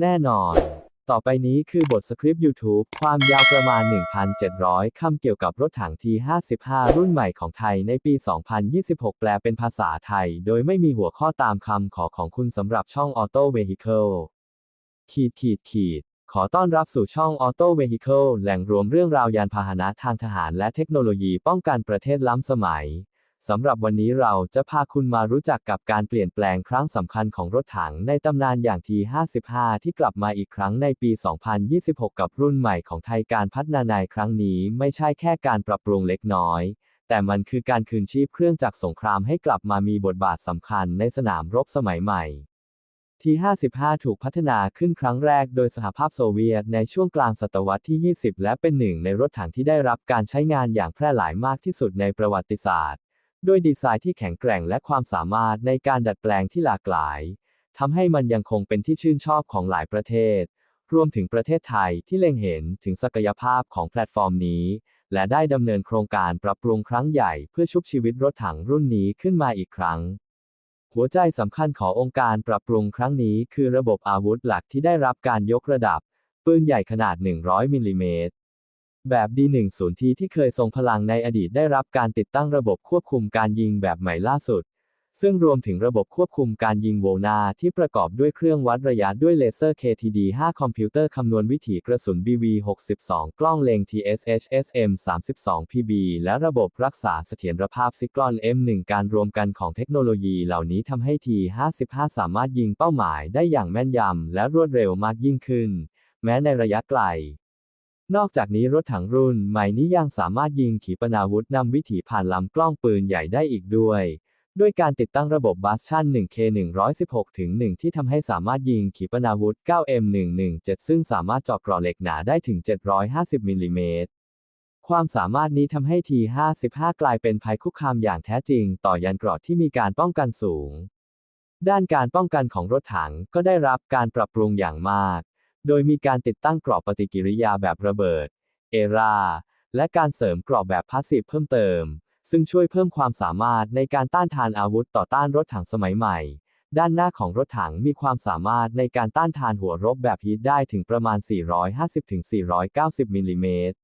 แน่นอน ต่อไปนี้คือบทสคริปต์ YouTube ความยาวประมาณ 1,700 คำเกี่ยวกับรถถัง T55 รุ่นใหม่ของไทยในปี 2026 แปลเป็นภาษาไทย โดยไม่มีหัวข้อตามคำขอของคุณสำหรับช่อง Auto Vehicle ขีดขีดขีดขอต้อนรับสู่ช่อง Auto Vehicle แหล่งรวมเรื่องราวยานพาหนะทางทหารและเทคโนโลยีป้องกันประเทศล้ำสมัย สำหรับวันนี้เราจะพาคุณมารู้จักกับการเปลี่ยนแปลงครั้งสำคัญของรถถังในตำนานอย่าง T55 ที่กลับมาอีกครั้งในปี 2026 กับรุ่นใหม่ของไทยการพัฒนาในครั้งนี้ไม่ใช่แค่การปรับปรุงเล็กน้อย แต่มันคือการคืนชีพเครื่องจักรสงครามให้กลับมามีบทบาทสำคัญในสนามรบสมัยใหม่ T55 ถูกพัฒนาขึ้นครั้งแรกโดยสหภาพโซเวียตในช่วงกลางศตวรรษที่ 20 และเป็นหนึ่งในรถถังที่ได้รับการใช้งานอย่างแพร่หลายมากที่สุดในประวัติศาสตร์ ด้วยดีไซน์ที่แข็งแกร่งและความสามารถในการดัดแปลงที่หลากหลายทำให้มันยังคงเป็นที่ชื่นชอบของหลายประเทศ รวมถึงประเทศไทยที่เล็งเห็นถึงศักยภาพของแพลตฟอร์มนี้ และได้ดำเนินโครงการปรับปรุงครั้งใหญ่เพื่อชุบชีวิตรถถังรุ่นนี้ขึ้นมาอีกครั้ง หัวใจสำคัญขององค์การปรับปรุงครั้งนี้คือระบบอาวุธหลักที่ได้รับการยกระดับ ปืนใหญ่ขนาด 100มิลลิเมตร แบบ D10T ที่เคยทรงพลังในอดีตได้รับการติดตั้งระบบควบคุมการยิงแบบใหม่ล่าสุด ซึ่งรวมถึงระบบควบคุมการยิงโวนาที่ประกอบด้วยเครื่องวัดระยะด้วยเลเซอร์ KTD5 คอมพิวเตอร์คำนวณวิถีกระสุน BV62 กล้องเล็ง TSHSM 32 PB และระบบรักษาเสถียรภาพซิกลอน M1 การรวมกันของเทคโนโลยีเหล่านี้ทำให้ T55 สามารถยิงเป้าหมายได้อย่างแม่นยำและรวดเร็วมากยิ่งขึ้น แม้ในระยะไกล นอกจากนี้รถถังรุ่นใหม่นี้ยังสามารถยิงขีปนาวุธนำวิถีผ่านลำกล้องปืนใหญ่ได้อีกด้วย ด้วยการติดตั้งระบบบัสชั่น 1K116-1 ที่ทำให้สามารถยิงขีปนาวุธ 9M117 ซึ่งสามารถเจาะเกราะเหล็กหนาได้ถึง 750มิลลิเมตร ความสามารถนี้ทำให้ T55 กลายเป็นภัยคุกคามอย่างแท้จริง ต่อยันเกราะที่มีการป้องกันสูง ด้านการป้องกันของรถถังก็ได้รับการปรับปรุงอย่างมาก โดยมีการติดตั้งกรอบปฏิกิริยาแบบระเบิด เอราและการเสริมกรอบแบบพาสซีฟเพิ่มเติม ซึ่งช่วยเพิ่มความสามารถในการต้านทานอาวุธต่อต้านรถถังสมัยใหม่ ด้านหน้าของรถถังมีความสามารถในการต้านทานหัวรบแบบฮีทได้ถึงประมาณ 450-490 มิลลิเมตร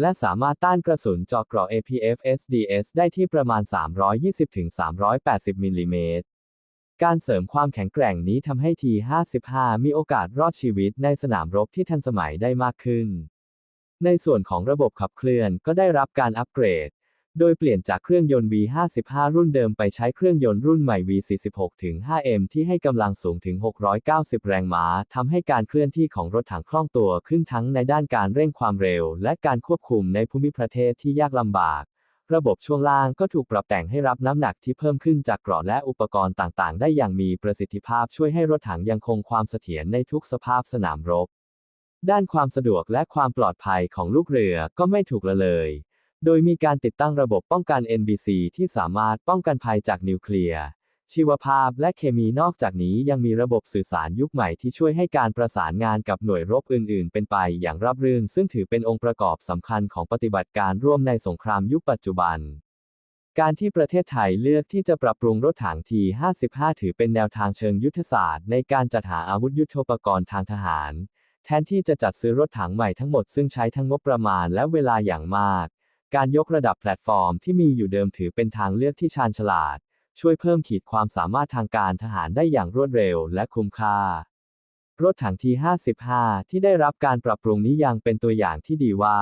และสามารถต้านกระสุนเจาะเกราะ APF SDS ได้ที่ประมาณ 320-380 มิลลิเมตร การเสริมความแข็งแกร่งนี้ทำให้ T55 มีโอกาสรอดชีวิตในสนามรบที่ทันสมัยได้มากขึ้น ในส่วนของระบบขับเคลื่อนก็ได้รับการอัปเกรด โดยเปลี่ยนจากเครื่องยนต์ V55 รุ่นเดิมไปใช้เครื่องยนต์รุ่นใหม่ V46-5M ที่ให้กำลังสูงถึง 690 แรงม้าทำให้การเคลื่อนที่ของรถถังคล่องตัวขึ้นทั้งในด้านการเร่งความเร็ว และการควบคุมในภูมิประเทศที่ยากลำบาก ระบบช่วงล่างก็ถูกปรับแต่งให้รับน้ำหนักที่เพิ่มขึ้นจากกราะและอุปกรณ์ต่างๆ ได้อย่างมีประสิทธิภาพช่วยให้รถถังยังคงความเสถียรในทุกสภาพสนามรบ ด้านความสะดวกและความปลอดภัยของลูกเรือก็ไม่ถูกละเลย โดยมีการติดตั้งระบบป้องกัน NBC ที่สามารถป้องกันภัยจากนิวเคลียร์ ชีวภาพและเคมีนอกจากนี้ยังมีระบบสื่อสารยุคใหม่ที่ช่วยให้การประสานงานกับหน่วยรบอื่น ๆ เป็นไปอย่างราบรื่น ซึ่งถือเป็นองค์ประกอบสำคัญของปฏิบัติการร่วมในสงครามยุคปัจจุบัน การที่ประเทศไทยเลือกที่จะปรับปรุงรถถัง T55 ถือเป็นแนวทางเชิงยุทธศาสตร์ในการจัดหาอาวุธยุทโธปกรณ์ทางทหาร แทนที่จะจัดซื้อรถถังใหม่ทั้งหมดซึ่งใช้ทั้งงบประมาณและเวลาอย่างมาก การยกระดับแพลตฟอร์มที่มีอยู่เดิมถือเป็นทางเลือกที่ชาญฉลาด ช่วยเพิ่มขีดความสามารถทางการทหารได้อย่างรวดเร็วและคุ้มค่า รถถัง T55 ที่ได้รับการปรับปรุงนี้ยังเป็นตัวอย่างที่ดีว่า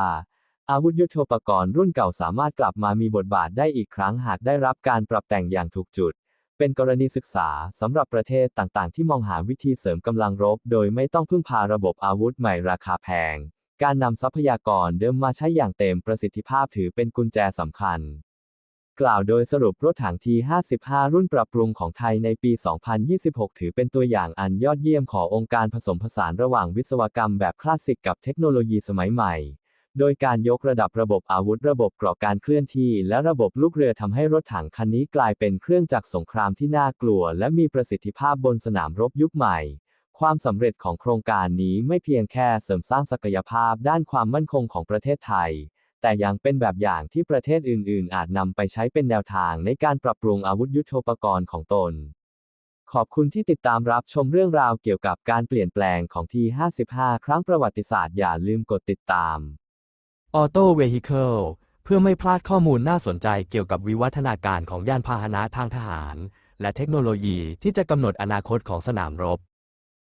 อาวุธยุทโธปกรณ์รุ่นเก่าสามารถกลับมามีบทบาทได้อีกครั้งหากได้รับการปรับแต่งอย่างถูกจุด เป็นกรณีศึกษาสำหรับประเทศต่างๆ ที่มองหาวิธีเสริมกำลังรบ โดยไม่ต้องพึ่งพาระบบอาวุธใหม่ราคาแพง การนำทรัพยากรเดิมมาใช้อย่างเต็มประสิทธิภาพถือเป็นกุญแจสำคัญ กล่าวโดยสรุปรถถัง T55 รุ่นปรับปรุงของไทยในปี 2026 ถือเป็นตัวอย่างอันยอดเยี่ยมขององค์การผสมผสานระหว่างวิศวกรรมแบบคลาสสิกกับเทคโนโลยีสมัยใหม่ โดยการยกระดับระบบอาวุธระบบกราะการเคลื่อนที่ และระบบลูกเรือทำให้รถถังคันนี้กลายเป็นเครื่องจักรสงครามที่น่ากลัว และมีประสิทธิภาพบนสนามรบยุคใหม่ ความสำเร็จของโครงการนี้ไม่เพียงแค่เสริมสร้างศักยภาพด้านความมั่นคงของประเทศไทย แต่ยังเป็นแบบอย่างที่ประเทศอื่น ๆ อาจนำไปใช้เป็นแนวทางในการปรับปรุงอาวุธยุทโธปกรณ์ของตน ขอบคุณที่ติดตามรับชมเรื่องราวเกี่ยวกับการเปลี่ยนแปลงของที55 ครั้งประวัติศาสตร์อย่าลืมกดติดตาม Auto Vehicle เพื่อไม่พลาดข้อมูลน่าสนใจเกี่ยวกับวิวัฒนาการของยานพาหนะทางทหาร และเทคโนโลยีที่จะกำหนดอนาคตของสนามรบ